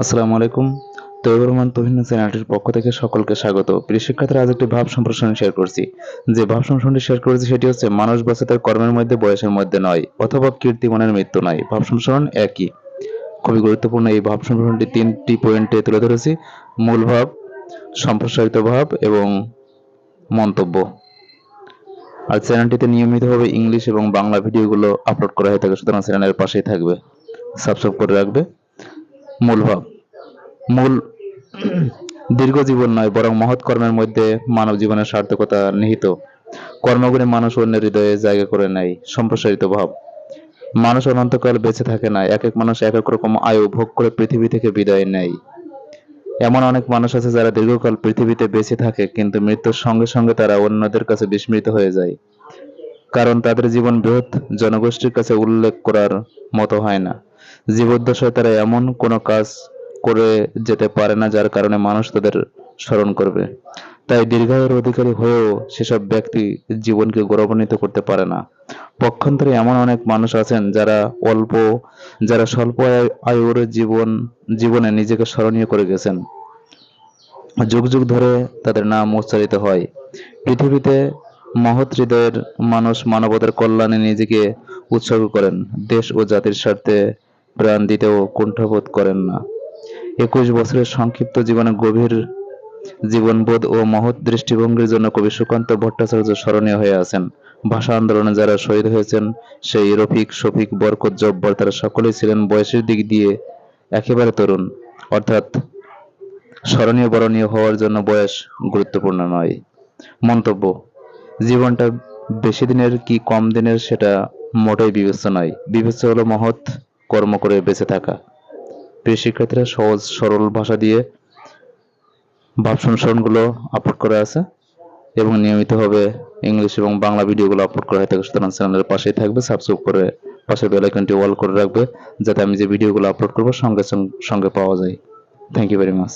আসসালামু আলাইকুম তৈবুর রহমান চ্যানেলটির পক্ষ থেকে সকলকে স্বাগত। প্রিয় শিক্ষার্থীরা, আজ একটি ভাব সম্প্রসারণ শেয়ার করছি। যে ভাব সম্প্রসারণটি শেয়ার করেছি, সেটি হচ্ছে মানুষ বাঁচে তার কর্মের মধ্যে, বয়সের মধ্যে নয় অথবা কীর্তিমানের মৃত্যু নয়। ভাব সম্প্রসারণ একই। খুবই গুরুত্বপূর্ণ এই ভাব সম্প্রসারণটি তিনটি পয়েন্টে তুলে ধরেছি। মূল ভাব, সম্প্রসারিত ভাব এবং মন্তব্য। আর চ্যানেলটিতে নিয়মিতভাবে ইংলিশ এবং বাংলা ভিডিওগুলো আপলোড করা হয়ে থাকে, সুতরাং চ্যানেলের পাশেই থাকবে। সাবস্ক্রাইব করে রাখবে। মূল ভাব। মূল দীর্ঘ জীবন নয়, বরং মহৎ কর্মের মধ্যে মানব জীবনের সার্থকতা নিহিত। কর্মগুণে মানুষ অন্যের হৃদয়ে জায়গা করে নেয়, সম্প্রসারিত ভাব। মানুষ অনন্তকাল বেঁচে থাকে না, এক এক মানুষ এক এক রকম আয়ু ভোগ করে পৃথিবী থেকে বিদায় নেয়। এমন অনেক মানুষ আছে যারা দীর্ঘকাল পৃথিবীতে বেঁচে থাকে, কিন্তু মৃত্যুর সঙ্গে সঙ্গে তারা অন্যদের কাছে বিস্মৃত হয়ে যায়। কারণ তাদের জীবন বৃহৎ জনগোষ্ঠীর কাছে উল্লেখ করার মতো হয় না। জীবদ্দশায় তারা এমন কোনো কাজ করে যেতে পারে না যার কারণে মানুষ তাদের স্মরণ করবে। তাই দীর্ঘায়ুর অধিকারী হয়েও সেসব ব্যক্তি জীবনকে গৌরবান্বিত করতে পারে না। পক্ষান্তরে এমন অনেক মানুষ আছেন যারা অল্প, যারা স্বল্প আয়- আয়ুর জীবন, জীবনে নিজেকে স্মরণীয় করে গেছেন। যুগ যুগ ধরে তাদের নাম উচ্চারিত হয়। পৃথিবীতে মহৎ মানুষ মানবতার কল্যাণে নিজেকে উৎসর্গ করেন। দেশ ও জাতির স্বার্থে প্রাণ দিতেও কুণ্ঠাবোধ করেন না। একুশ বছরের সংক্ষিপ্ত জীবনে গভীর জীবনবোধ ও মহৎ দৃষ্টিভঙ্গির জন্য কবি সুকান্ত ভট্টাচার্য স্মরণীয় হয়ে আছেন। ভাষা আন্দোলনে যারা শহীদ হয়েছেন, সেই রফিক, শফিক, বরকত, জব্বর, তারা সকলেই ছিলেন বয়সের দিক দিয়ে একেবারে তরুণ। অর্থাৎ স্মরণীয়, বরণীয় হওয়ার জন্য বয়স গুরুত্বপূর্ণ নয়। মন্তব্য, জীবনটা বেশি দিনের কি কম দিনের সেটা মোটেই বিবেচ্য নয়। বিবেচ্য হলো মহৎ কর্ম করে বেঁচে থাকা। প্রিয় শিক্ষার্থীরা, সহজ, সরল ভাষা দিয়ে ভাব সংস্করণগুলো আপলোড করা আছে এবং নিয়মিতভাবে ইংলিশ এবং বাংলা ভিডিওগুলো আপলোড করা হয়ে। থাকে সুতরাং চ্যানেলের পাশেই থাকবে সাবস্ক্রাইব করে পাশে বেলাইকনটি ওয়াল করে রাখবে, যাতে আমি যে ভিডিওগুলো আপলোড করব সঙ্গে সঙ্গে পাওয়া যায়। Thank you very much